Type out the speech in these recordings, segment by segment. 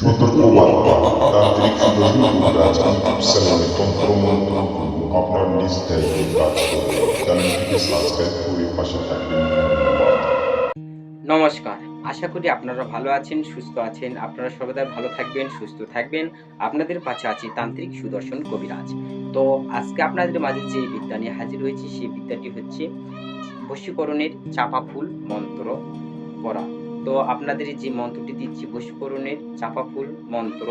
সতর্কবার্তা তান্ত্রিক আপনার নিজ দায়িত্বে করে নমস্কার, আশা করি আপনারা ভালো আছেন, সুস্থ আছেন। আপনারা সর্বদা ভালো থাকবেন, সুস্থ থাকবেন। আপনাদের কাছে আছে তান্ত্রিক সুদর্শন কবিরাজ। তো আজকে আপনাদের মাঝে যে বিদ্যা নিয়ে হাজির হয়েছি, সেই বিদ্যাটি হচ্ছে বশীকরণের চাপা ফুল মন্ত্র পড়া। তো আপনাদের যে মন্ত্রটি দিচ্ছি বশীকরণের চাপা ফুল মন্ত্র,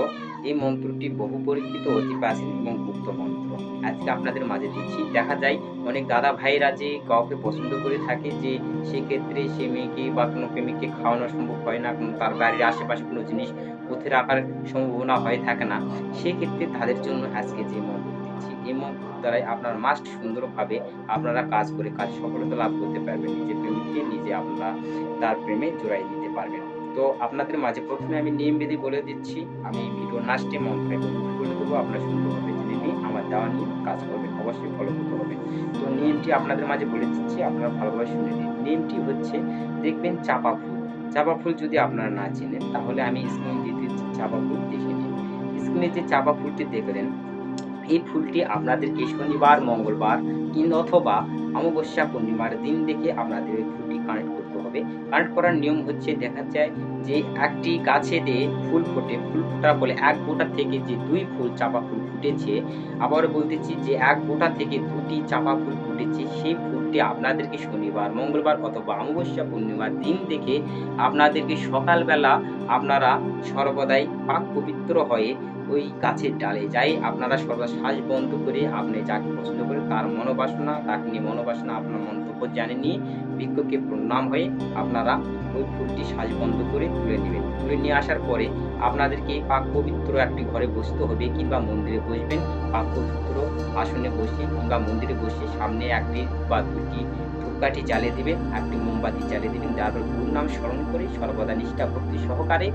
এই মন্ত্রটি বহু পরীক্ষিত অতি প্রাচীন এবং গুপ্ত মন্ত্র। আজকে আপনাদের মাঝে দিচ্ছি। দেখা যায়, অনেক দাদা ভাইরা যে কাউকে পছন্দ করে থাকে যে সেক্ষেত্রে সে মেয়েকে বা কোনো প্রেমিককে খাওয়ানো সম্ভব হয় না, কোনো তার বাড়ির আশেপাশে কোনো জিনিস পথে রাখার সম্ভাবনা হয়ে থাকে না, সেক্ষেত্রে তাদের জন্য আজকে যে মন্ত্র দিচ্ছি, এই মন্ত্র দ্বারাই আপনার মাস্ট সুন্দরভাবে আপনারা কাজ করে কাজ সফলতা লাভ করতে পারবেন। নিজের প্রেমিককে নিজে আপনারা তার প্রেমে জোড়াই দিতে পারবেন তো আপনাদের মাঝে প্রথমে আমি নিয়ম বিধি বলে দিচ্ছি। আমি ভিডিও নাচটি মন্ত্রে বলে দেবো, আপনারা সুন্দরভাবে নিয়ে আমার দেওয়া নিয়ে কাজ করবেন অবশ্যই ফলপ্রদ হবে। তো নিয়মটি আপনাদের মাঝে বলে দিচ্ছি, আপনারা ভালোভাবে শুনে নিন। নিয়মটি হচ্ছে, দেখবেন চাপা ফুল। চাপা ফুল যদি আপনারা না চেনেন, তাহলে আমি স্ক্রিনে দিচ্ছি চাপা ফুল, দেখে নিন। স্ক্রিনে যে চাপা ফুলটি দেখলেন, এই ফুলটি আপনাদেরকে শনিবার, মঙ্গলবার কিংবা অথবা অমাবস্যা পূর্ণিমার দিন দেখে আপনাদের ওই ফুলটি কানেক্ট করতে হবে। কারেন্ট করার নিয়ম হচ্ছে দেখা যায় যে একটি গাছে দিয়ে ফুল ফোটে ফুল ফোটার ফলে এক গোটা থেকে যে দুই ফুল চাপা ফুল ফুটেছে আবার বলতেছি যে এক গোটা থেকে দুটি চাপা ফুল ফুটেছে, সেই ফুলটি আপনাদেরকে শনিবার, মঙ্গলবার অথবা অমাবস্যা পূর্ণিমার দিন দেখে আপনাদেরকে সকালবেলা আপনারা সর্বদাই পাক পবিত্র হয়ে ওই গাছের ডালে যাই। আপনারা সর্বদা শ্বাস বন্ধ করে আপনি যাকে পছন্দ করে তার মনোবাসনা, তাকে নিয়ে মনোবাসনা, আপনার মন্তব্য জানে নিয়ে বিজ্ঞকে প্রণাম হয়ে আপনারা ওই ফুলটি শ্বাস বন্ধ করে তুলে নেবেন তুলে নিয়ে আসার পরে আপনাদেরকে পাক পবিত্র একটি ঘরে বসতে হবে কিংবা মন্দিরে বসবেন। পাক পবিত্র আসনে বসে কিংবা মন্দিরে বসে সামনে একটি বা দুটি ধূপকাঠি জ্বালিয়ে দিবেন, একটি মোমবাতি জ্বালিয়ে দিবেন তারপর গুরুর নাম স্মরণ করে সর্বদা নিষ্ঠা, ভক্তি সহকারে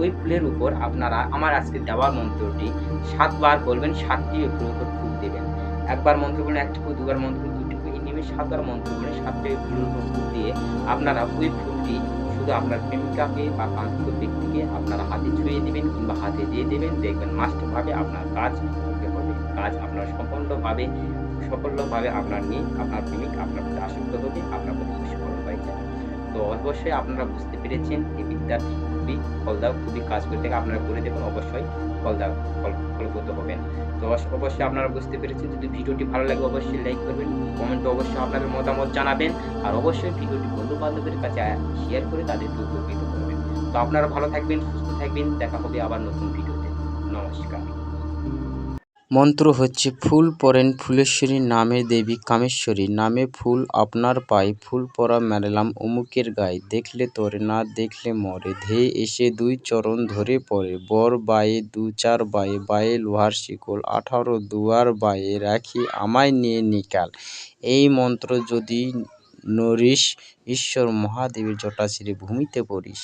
ওই ফুলের উপর আপনারা আমার আজকে দেওয়ার মন্ত্রটি সাতবার বলবেন, সাতটি ওই ফুলের উপর ফুল দেবেন। একবার মন্ত্র বলে একটি ফুল দুবার মন্ত্র দুটি ফুল নিয়মে সাতবার মন্ত্র বলে সাতটি ফুলের উপর ফুল দিয়ে আপনারা ওই ফুলটি শুধু আপনার প্রেমিকাকে বা কাঙ্ক্ষিত ব্যক্তিকে আপনারা হাতে ছুঁয়ে দেবেন কিংবা হাতে দিয়ে দেবেন, দেখবেন মাস্টভাবে আপনার কাজ করতে হবে। কাজ আপনার সম্পূর্ণভাবে সফলভাবে আপনার নিয়ে আপনার প্রেমিক আপনার প্রতি আসক্ত হবে, আপনার প্রতি সফল হয়ে যাবে তো অবশ্যই আপনারা বুঝতে পেরেছেন এই বিদ্যাটি ফলদায়ক খুবই কাজ করে থেকে আপনারা করে দেবেন, অবশ্যই ফলদায়ক ফল ফলপ্রদ হবেন তো অবশ্য- অবশ্যই আপনারা বুঝতে পেরেছেন, যদি ভিডিওটি ভালো লাগে, অবশ্যই লাইক করবেন কমেন্টে অবশ্যই আপনাদের মতামত জানাবেন, আর অবশ্যই ভিডিওটি বন্ধু বান্ধবের কাছে শেয়ার করে তাদেরকে উপকৃত করবেন। তো আপনারা ভালো থাকবেন, সুস্থ থাকবেন, দেখা হবে আবার নতুন ভিডিওতে। নমস্কার। মন্ত্র হচ্ছে, ফুল পরেন ফুলেশ্বরী নামে দেবী কামেশ্বরী, নামে ফুল আপনার পায়ে ফুল পরা মেলালাম অমুকের গায়ে, দেখলে তোরে, না দেখলে মরে, ধেয়ে এসে দুই চরণ ধরে পড়ে, বর বায়ে দু চার বায়ে বায়ে লোহার শিকল, আঠারো দুয়ার বায়ে রাখি আমায় নিয়ে নিকাল। এই মন্ত্র যদি নরিস, ঈশ্বর মহাদেবের জটাশিরে ভূমিতে পড়িস।